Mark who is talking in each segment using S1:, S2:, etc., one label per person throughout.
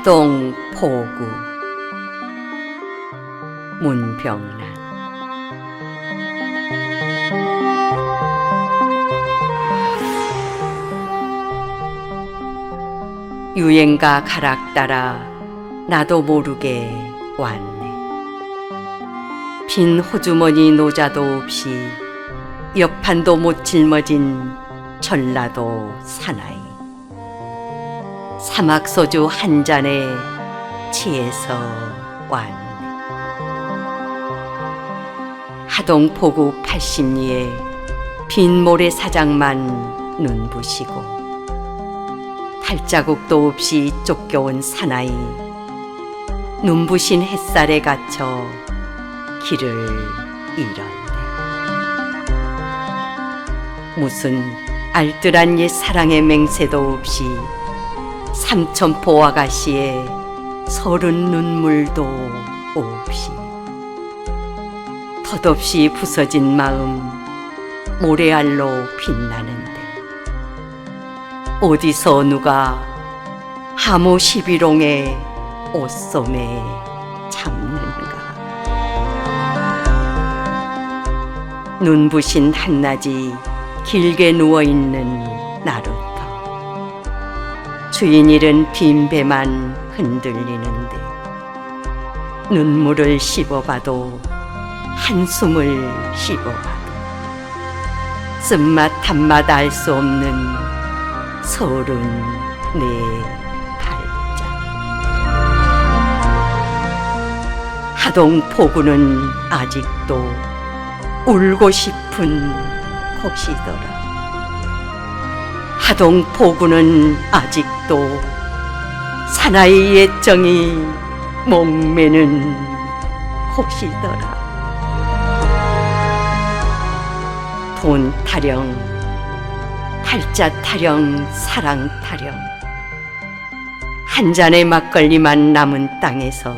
S1: 하동 포구. 문병란. 유행가 가락 따라 나도 모르게 왔네. 빈 호주머니 노자도 없이 옆판도 못 짊어진 전라도 사나이 사막 소주 한 잔에 취해서 왔네. 하동 포구 80리에 빈 모래사장만 눈부시고 발자국도 없이 쫓겨온 사나이 눈부신 햇살에 갇혀 길을 잃었네. 무슨 알뜰한 옛 사랑의 맹세도 없이 삼천포 아가씨의 서른 눈물도 없이 덧없이 부서진 마음 모래알로 빛나는데 어디서 누가 하모 시비롱의 옷소매 잡는가? 눈부신 한낮이 길게 누워있는 나루터 주인 잃은 빈 배만 흔들리는데 눈물을 씹어봐도 한숨을 씹어봐도 쓴맛 단맛 알 수 없는 서른 네 팔자 하동 포구는 아직도 울고 싶은 곳이더라 하동 포구는 아직도 사나이의 정이 목매는 혹시더라. 돈 타령 팔자 타령 사랑 타령. 한 잔의 막걸리만 남은 땅에서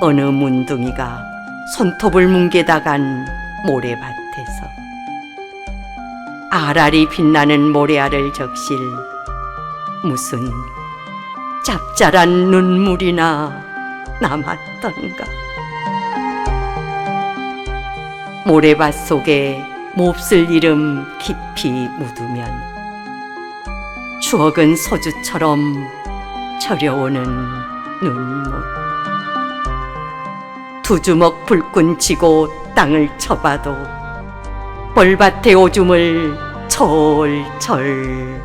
S1: 어느 문둥이가 손톱을 뭉개다 간 모래밭에서 아라리 빛나는 모래알을 적실. 무슨 짭짤한 눈물이나 남았던가. 모래밭 속에 몹쓸 이름 깊이 묻으면 추억은 소주처럼 저려오는 눈물. 두 주먹 불끈 쥐고 땅을 쳐봐도 벌밭의 오줌을 철철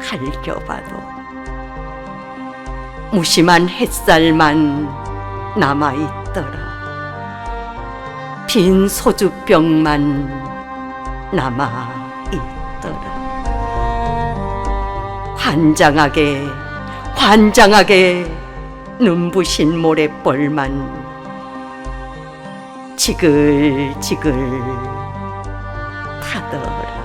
S1: 갈겨봐도 무심한 햇살만 남아있더라. 빈 소주병만 남아있더라. 환장하게 환장하게 눈부신 모래벌만 지글지글 타더라